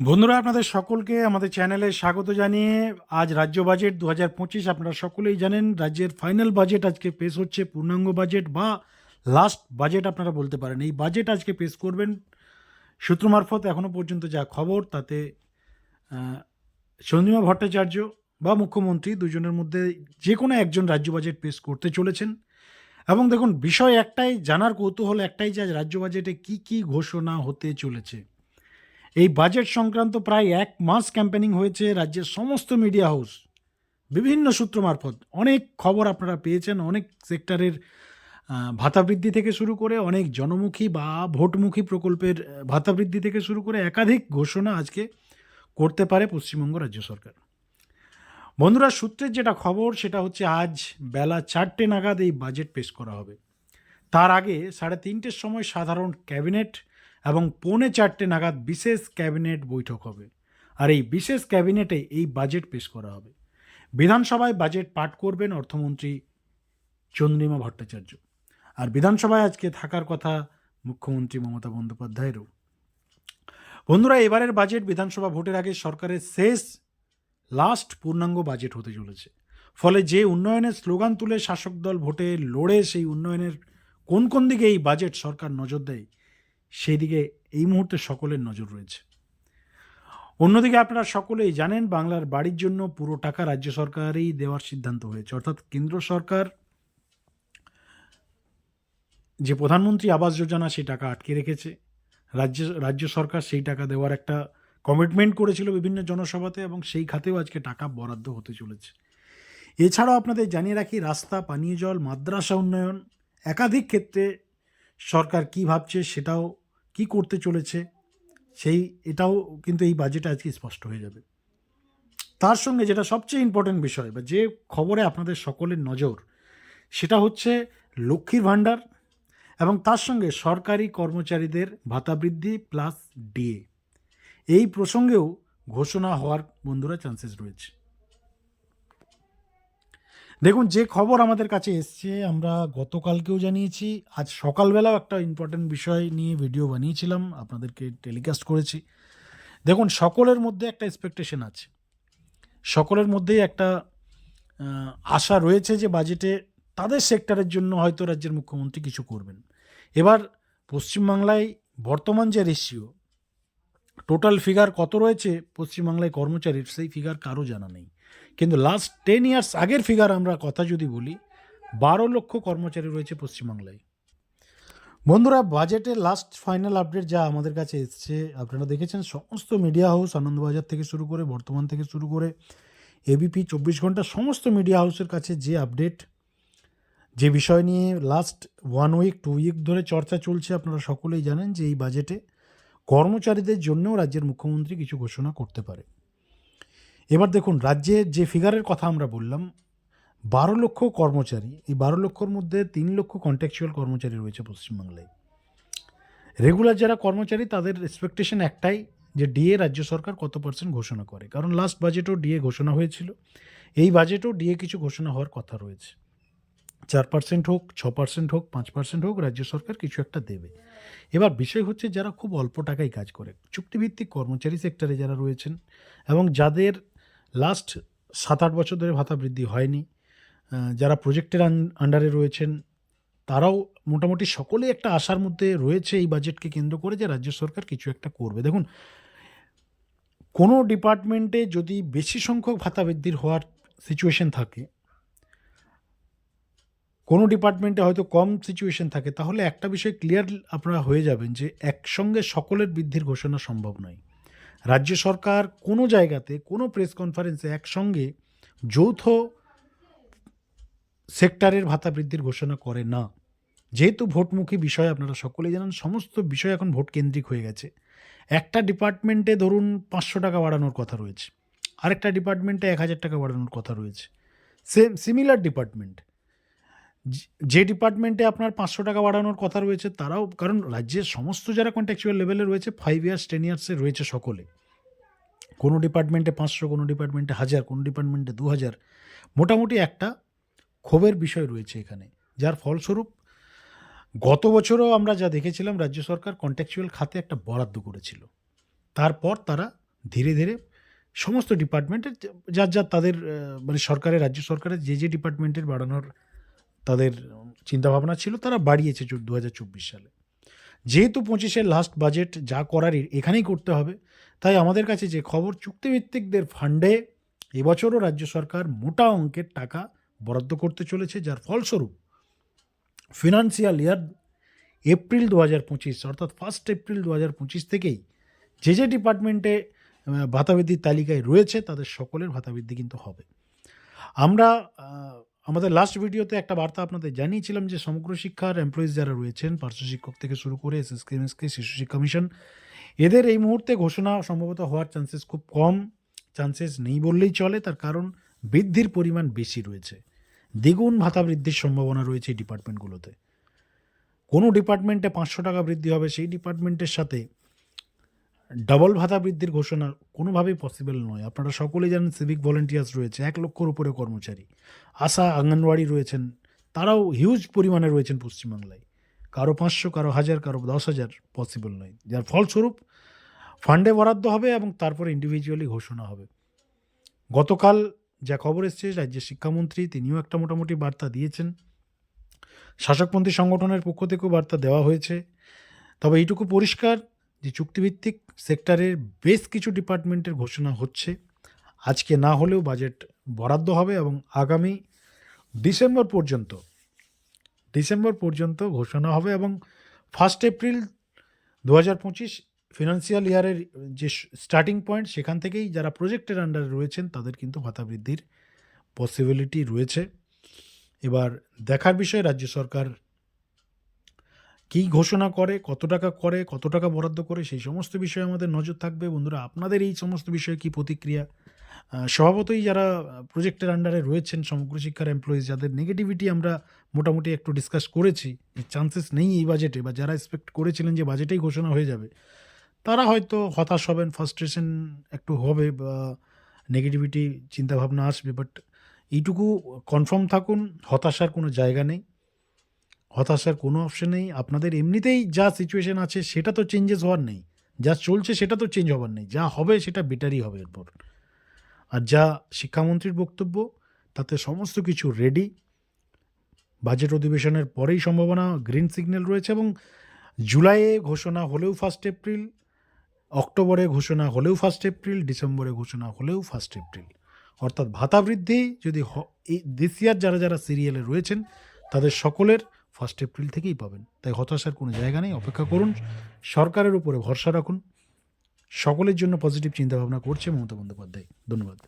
বন্ধুরা, আপনাদের সকলকে আমাদের চ্যানেলে স্বাগত জানিয়ে আজ রাজ্য বাজেট দু হাজার পঁচিশ আপনারা সকলেই জানেন, রাজ্যের ফাইনাল বাজেট আজকে পেশ হচ্ছে পূর্ণাঙ্গ বাজেট বা লাস্ট বাজেট আপনারা বলতে পারেন। এই বাজেট আজকে পেশ করবেন সূত্র মারফত এখনও পর্যন্ত যা খবর তাতে চন্দ্রিমা ভট্টাচার্য বা মুখ্যমন্ত্রী দুজনের মধ্যে যে কোনো একজন রাজ্য বাজেট পেশ করতে চলেছেন। এবং দেখুন, বিষয় একটাই, জানার কৌতূহল একটাই যে আজ রাজ্য বাজেটে কি কি ঘোষণা হতে চলেছে। এই বাজেট সংক্রান্ত প্রায় এক মাস ক্যাম্পেনিং হয়েছে রাজ্যের সমস্ত মিডিয়া হাউস। বিভিন্ন সূত্র মারফত অনেক খবর আপনারা পেয়েছেন, অনেক সেক্টরের ভাতা বৃদ্ধি থেকে শুরু করে অনেক জনমুখী বা ভোটমুখী প্রকল্পের ভাতা বৃদ্ধি থেকে শুরু করে একাধিক ঘোষণা আজকে করতে পারে পশ্চিমবঙ্গ রাজ্য সরকার। বন্ধুরা, সূত্রের যেটা খবর, সেটা হচ্ছে আজ বেলা চারটে নাগাদ এই বাজেট পেশ করা হবে। তার আগে সাড়ে তিনটের সময় সাধারণ ক্যাবিনেট এবং পৌনে চারটে নাগাদ বিশেষ ক্যাবিনেট বৈঠক হবে। আর এই বিশেষ ক্যাবিনেটে এই বাজেট পেশ করা হবে। বিধানসভায় বাজেট পাঠ করবেন অর্থমন্ত্রী চন্দ্রিমা ভট্টাচার্য। আর বিধানসভায় আজকে থাকার কথা মুখ্যমন্ত্রী মমতা বন্দ্যোপাধ্যায়েরও। বন্ধুরা, এবারের বাজেট বিধানসভা ভোটের আগে সরকারের শেষ, লাস্ট পূর্ণাঙ্গ বাজেট হতে চলেছে। ফলে যে উন্নয়নের স্লোগান তুলে শাসক দল ভোটে লড়ে, সেই উন্নয়নের কোন কোন দিকে এই বাজেট সরকার নজর দেয় সেই দিকে এই মুহূর্তে সকলের নজর রয়েছে। অন্যদিকে আপনারা সকলেই জানেন, বাংলার বাড়ির জন্য পুরো টাকা রাজ্য সরকারই দেওয়ার সিদ্ধান্ত হয়েছে। অর্থাৎ কেন্দ্র সরকার যে প্রধানমন্ত্রী আবাস যোজনা, সেই টাকা আটকে রেখেছে। রাজ্য রাজ্য সরকার সেই টাকা দেওয়ার একটা কমিটমেন্ট করেছিল বিভিন্ন জনসভাতে এবং সেই খাতেও আজকে টাকা বরাদ্দ হতে চলেছে। এছাড়াও আপনাদের জানিয়ে রাখি, রাস্তা, পানীয় জল, মাদ্রাসা উন্নয়ন একাধিক ক্ষেত্রে সরকার কি ভাবছে, সেটাও কি করতে চলেছে, সেই, এটাও কিন্তু এই বাজেটে আজকে স্পষ্ট হয়ে যাবে। তার সঙ্গে যেটা সবচেয়ে ইম্পর্টেন্ট বিষয়, বা যে খবরে আপনাদের সকলের নজর, সেটা হচ্ছে লক্ষ্মীর ভাণ্ডার এবং তার সঙ্গে সরকারি কর্মচারীদের ভাতা বৃদ্ধি প্লাস ডিএ এই প্রসঙ্গেও ঘোষণা হওয়ার বন্ধুরা চান্সেস রয়েছে। দেখুন, যে খবর আমাদের কাছে এসছে, আমরা গতকালকেও জানিয়েছি, আজ সকালবেলাও একটা ইম্পর্টেন্ট বিষয় নিয়ে ভিডিও বানিয়েছিলাম, আপনাদেরকে টেলিকাস্ট করেছি। দেখুন, সকলের মধ্যে একটা এক্সপেকটেশন আছে। সকলের মধ্যেই একটা আশা রয়েছে যে বাজেটে তাদের সেক্টরের জন্য হয়তো রাজ্যের মুখ্যমন্ত্রী কিছু করবেন। এবার, পশ্চিমবাংলায় বর্তমান যে রেশিও টোটাল ফিগার কত রয়েছে, পশ্চিমবাংলায় কর্মচারীর, সেই ফিগার কারও জানা নেই। কিন্তু লাস্ট টেন ইয়ার্স আগের ফিগার আমরা কথা যদি বলি, বারো লক্ষ কর্মচারী রয়েছে পশ্চিমবাংলায়। বন্ধুরা বাজেটের লাস্ট ফাইনাল আপডেট যা আমাদের কাছে এসছে, আপনারা দেখেছেন সমস্ত মিডিয়া হাউস আনন্দবাজার থেকে শুরু করে, বর্তমান থেকে শুরু করে এবিপি চব্বিশ ঘণ্টা সমস্ত মিডিয়া হাউসের কাছে যে আপডেট যে বিষয় নিয়ে last one week two week ধরে চর্চা চলছে, আপনারা সকলেই জানেন যে এই বাজেটে কর্মচারীদের জন্যও রাজ্যের মুখ্যমন্ত্রী কিছু ঘোষণা করতে পারে। এবার দেখুন রাজ্যের যে ফিগারের কথা আমরা বললাম, বারো লক্ষ কর্মচারী, এই বারো লক্ষর মধ্যে তিন লক্ষ কন্ট্যাকচুয়াল কর্মচারী রয়েছে পশ্চিমবাংলায়। রেগুলার যারা কর্মচারী, তাদের এক্সপেকটেশন একটাই যে ডিএ রাজ্য সরকার কত পার্সেন্ট ঘোষণা করে। কারণ লাস্ট বাজেটও ডিএ ঘোষণা হয়েছিল। এই বাজেটও ডিএ কিছু ঘোষণা হওয়ার কথা রয়েছে। চার পার্সেন্ট হোক, ছ পার্সেন্ট হোক, পাঁচ পার্সেন্ট হোক, রাজ্য সরকার কিছু একটা দেবে। এবার বিষয় হচ্ছে, যারা খুব অল্প টাকায় কাজ করে, চুক্তিভিত্তিক কর্মচারী সেক্টরে যারা রয়েছেন এবং যাদের লাস্ট সাত আট বছর ধরে ভাতা বৃদ্ধি হয়নি। যারা প্রজেক্টের আন্ডারে রয়েছেন, তারাও মোটামুটি সকলেই একটা আশার মধ্যে রয়েছে এই বাজেটকে কেন্দ্র করে যে রাজ্য সরকার কিছু একটা করবে। দেখুন, কোনো ডিপার্টমেন্টে যদি বেশি সংখ্যক ভাতা বৃদ্ধির হওয়ার সিচুয়েশন থাকে, কোনো ডিপার্টমেন্টে হয়তো কম সিচুয়েশন থাকে, তাহলে একটা বিষয় ক্লিয়ার আপনারা হয়ে যাবেন যে একসঙ্গে সকলের বৃদ্ধির ঘোষণা সম্ভব নয়। রাজ্য সরকার কোনো জায়গাতে, কোনো প্রেস কনফারেন্সে একসঙ্গে যৌথ সেক্টরের ভাতা বৃদ্ধির ঘোষণা করে না। যেহেতু ভোটমুখী বিষয় আপনারা সকলেই জানেন, সমস্ত বিষয় এখন ভোট কেন্দ্রিক হয়ে গেছে। একটা ডিপার্টমেন্টে ধরুন পাঁচশো টাকা বাড়ানোর কথা রয়েছে। আরেকটা ডিপার্টমেন্টে এক হাজার টাকা বাড়ানোর কথা রয়েছে। সেম সিমিলার ডিপার্টমেন্ট যে ডিপার্টমেন্টে আপনার পাঁচশো টাকা বাড়ানোর কথা রয়েছে, তারাও, কারণ রাজ্যের সমস্ত যারা কন্ট্যাকচুয়াল লেভেলে রয়েছে ফাইভ ইয়ার্স টেন ইয়ার্সে রয়েছে সকলে। কোনো ডিপার্টমেন্টে পাঁচশো, কোনো ডিপার্টমেন্টে হাজার, কোনো ডিপার্টমেন্টে দু হাজার মোটামুটি একটা ক্ষোভের বিষয় রয়েছে এখানে। যার ফলস্বরূপ, গত বছরও আমরা যা দেখেছিলাম, রাজ্য সরকার কন্ট্যাকচুয়াল খাতে একটা বরাদ্দ করেছিল। তারপর তারা ধীরে ধীরে সমস্ত ডিপার্টমেন্টের যার যার তাদের মানে সরকারের, রাজ্য সরকারের যে যে ডিপার্টমেন্টের বাড়ানোর তাদের চিন্তাভাবনা ছিল, তারা বাড়িয়েছে দু হাজার চব্বিশ সালে। যেহেতু পঁচিশের লাস্ট বাজেট যা করার এখানেই করতে হবে, তাই আমাদের কাছে যে খবর চুক্তিভিত্তিকদের ফান্ডে এবছরও রাজ্য সরকার মোটা অঙ্কের টাকা বরাদ্দ করতে চলেছে, যার ফলস্বরূপ ফিনান্সিয়াল ইয়ার এপ্রিল দু হাজার পঁচিশ, অর্থাৎ ফার্স্ট এপ্রিল দু হাজার পঁচিশ থেকেই যে যে ডিপার্টমেন্টে ভাতাবৃদ্ধির তালিকায় রয়েছে, তাদের সকলের ভাতাবৃদ্ধি কিন্তু হবে। আমরা আমাদের লাস্ট ভিডিওতে একটা বার্তা আপনাদের জানিয়েছিলাম যে সমগ্র শিক্ষার এমপ্লয়িজ যারা রয়েছেন, পার্শ্ব শিক্ষক থেকে শুরু করে এসএসকে এমএসকে শিশু শিক্ষা মিশন এদের এই মুহূর্তে ঘোষণা সম্ভবত হওয়ার চান্সেস খুব কম। চান্সেস নেই বললেই চলে, তার কারণ বৃদ্ধির পরিমাণ বেশি রয়েছে। দ্বিগুণ ভাতা বৃদ্ধির সম্ভাবনা রয়েছে এই ডিপার্টমেন্টগুলোতে কোনো ডিপার্টমেন্টে পাঁচশো টাকা বৃদ্ধি হবে, সেই ডিপার্টমেন্টের সাথে ডাবল ভাতা বৃদ্ধির ঘোষণা কোনোভাবেই পসিবল নয়। আপনারা সকলেই জানেন সিভিক ভলেন্টিয়ার্স রয়েছে, এক লক্ষর উপরে কর্মচারী। আশা আঙ্গনওয়াড়ি রয়েছেন, তারাও হিউজ পরিমাণে রয়েছেন পশ্চিমবাংলায়। কারও পাঁচশো, কারও হাজার, কারও দশ হাজার পসিবল নয়। যার ফলস্বরূপ ফান্ডে বরাদ্দ হবে এবং তারপরে ইন্ডিভিজুয়ালি ঘোষণা হবে। গতকাল যা খবর এসছে, রাজ্যের শিক্ষামন্ত্রী তিনিও একটা মোটামুটি বার্তা দিয়েছেন। শাসকপন্থী সংগঠনের পক্ষ থেকেও বার্তা দেওয়া হয়েছে। তবে এইটুকু পরিষ্কার যে চুক্তিভিত্তিক সেক্টরের বেশ কিছু ডিপার্টমেন্টের ঘোষণা হচ্ছে। আজকে না হলেও বাজেট বরাদ্দ হবে এবং আগামী ডিসেম্বর পর্যন্ত ডিসেম্বর পর্যন্ত ঘোষণা হবে এবং ফার্স্ট এপ্রিল দু হাজার পঁচিশ ফিনান্সিয়াল ইয়ারের যে স্টার্টিং পয়েন্ট, সেখান থেকেই যারা প্রজেক্টের আন্ডারে রয়েছেন, তাদের কিন্তু ভাতা বৃদ্ধির পসিবিলিটি রয়েছে। এবার দেখার বিষয়, রাজ্য সরকার কী ঘোষণা করে, কত টাকা করে, কত টাকা বরাদ্দ করে, সেই সমস্ত বিষয়ে আমাদের নজর থাকবে। বন্ধুরা, আপনাদের এই সমস্ত বিষয়ে কী প্রতিক্রিয়া? স্বভাবতই যারা প্রজেক্টের আন্ডারে রয়েছেন, সমগ্র শিক্ষার এমপ্লয়িজ যাদের নেগেটিভিটি আমরা মোটামুটি একটু ডিসকাস করেছি চান্সেস নেই এই বাজেটে বা যারা এক্সপেক্ট করেছিলেন যে বাজেটেই ঘোষণা হয়ে যাবে, তারা হয়তো হতাশ হবেন ফার্স্ট্রেশন একটু হবে, বা নেগেটিভিটি চিন্তাভাবনা আসবে বাট এইটুকু কনফার্ম থাকুন, হতাশার কোনো জায়গা নেই। হতাশার কোনো অপশন নেই। আপনাদের এমনিতেই যা সিচুয়েশন আছে, সেটা তো চেঞ্জেস হওয়ার নেই। যা চলছে, সেটা তো চেঞ্জ হওয়ার নেই। যা হবে, সেটা বেটারই হবে এরপর। আর যা শিক্ষামন্ত্রীর বক্তব্য, তাতে সমস্ত কিছু রেডি বাজেট অধিবেশনের পরেই সম্ভাবনা গ্রিন সিগন্যাল রয়েছে এবং জুলাইয়ে ঘোষণা হলেও ফার্স্ট এপ্রিল অক্টোবরে ঘোষণা হলেও ফার্স্ট এপ্রিল ডিসেম্বরে ঘোষণা হলেও ফার্স্ট এপ্রিল অর্থাৎ ভাতা বৃদ্ধি যদি দিস ইয়ার যারা যারা সিরিয়ালে রয়েছেন, তাদের সকলের ফার্স্ট এপ্রিল থেকেই পাবেন। তাই হতাশার কোনো জায়গা নেই, অপেক্ষা করুন, সরকারের উপরে ভরসা রাখুন। সকলের জন্য পজিটিভ চিন্তাভাবনা করছে মমতা বন্দ্যোপাধ্যায়। ধন্যবাদ।